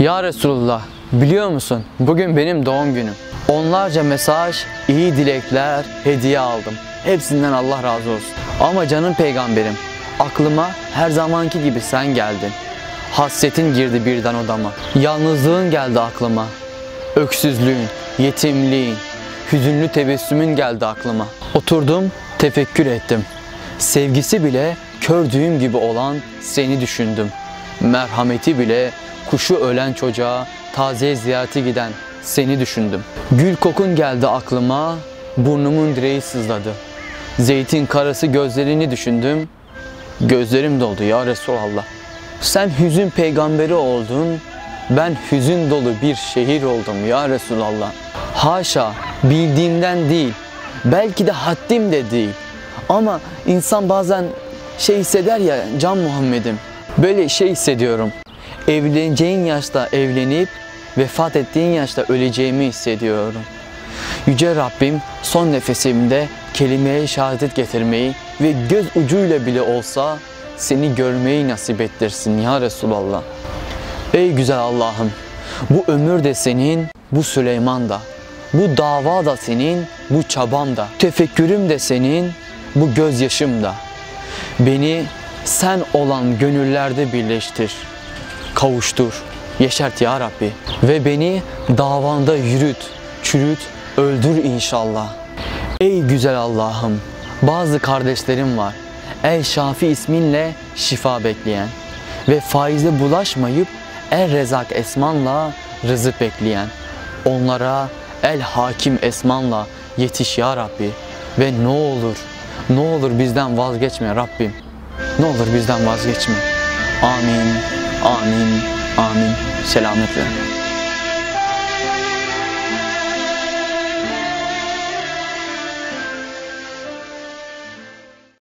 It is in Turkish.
Ya Resulullah biliyor musun bugün benim doğum günüm. Onlarca mesaj, iyi dilekler, hediye aldım. Hepsinden Allah razı olsun. Ama canım peygamberim aklıma her zamanki gibi sen geldin. Hasretin girdi birden odama. Yalnızlığın geldi aklıma. Öksüzlüğün, yetimliğin, hüzünlü tebessümün geldi aklıma. Oturdum, tefekkür ettim. Sevgisi bile kördüğüm gibi olan seni düşündüm. Merhameti bile kuşu ölen çocuğa taze ziyarete giden seni düşündüm. Gül kokun geldi aklıma, burnumun direği sızladı. Zeytin karası gözlerini düşündüm, gözlerim doldu ya Resulallah. Sen hüzün peygamberi oldun, ben hüzün dolu bir şehir oldum ya Resulallah. Haşa bildiğimden değil, belki de haddim de değil. Ama insan bazen şey hisseder ya Can Muhammed'im. Böyle şey hissediyorum. Evleneceğin yaşta evlenip vefat ettiğin yaşta öleceğimi hissediyorum. Yüce Rabbim son nefesimde kelimeye şehadet getirmeyi ve göz ucuyla bile olsa seni görmeyi nasip ettirsin ya Resulallah. Ey güzel Allah'ım bu ömür de senin, bu Süleyman da. Bu dava da senin, bu çabam da. Tefekkürüm de senin, bu gözyaşım da. Beni sen olan gönüllerde birleştir. Kavuştur, yeşert ya Rabbi. Ve beni davanda yürüt, çürüt, öldür inşallah. Ey güzel Allah'ım, bazı kardeşlerim var. El Şafi isminle şifa bekleyen ve faize bulaşmayıp El Rezak esmanla rızık bekleyen. Onlara El Hakim esmanla yetiş ya Rabbi. Ve ne olur, ne olur bizden vazgeçme Rabbim. Ne olur bizden vazgeçme. Amin, amin, amin. Selametle.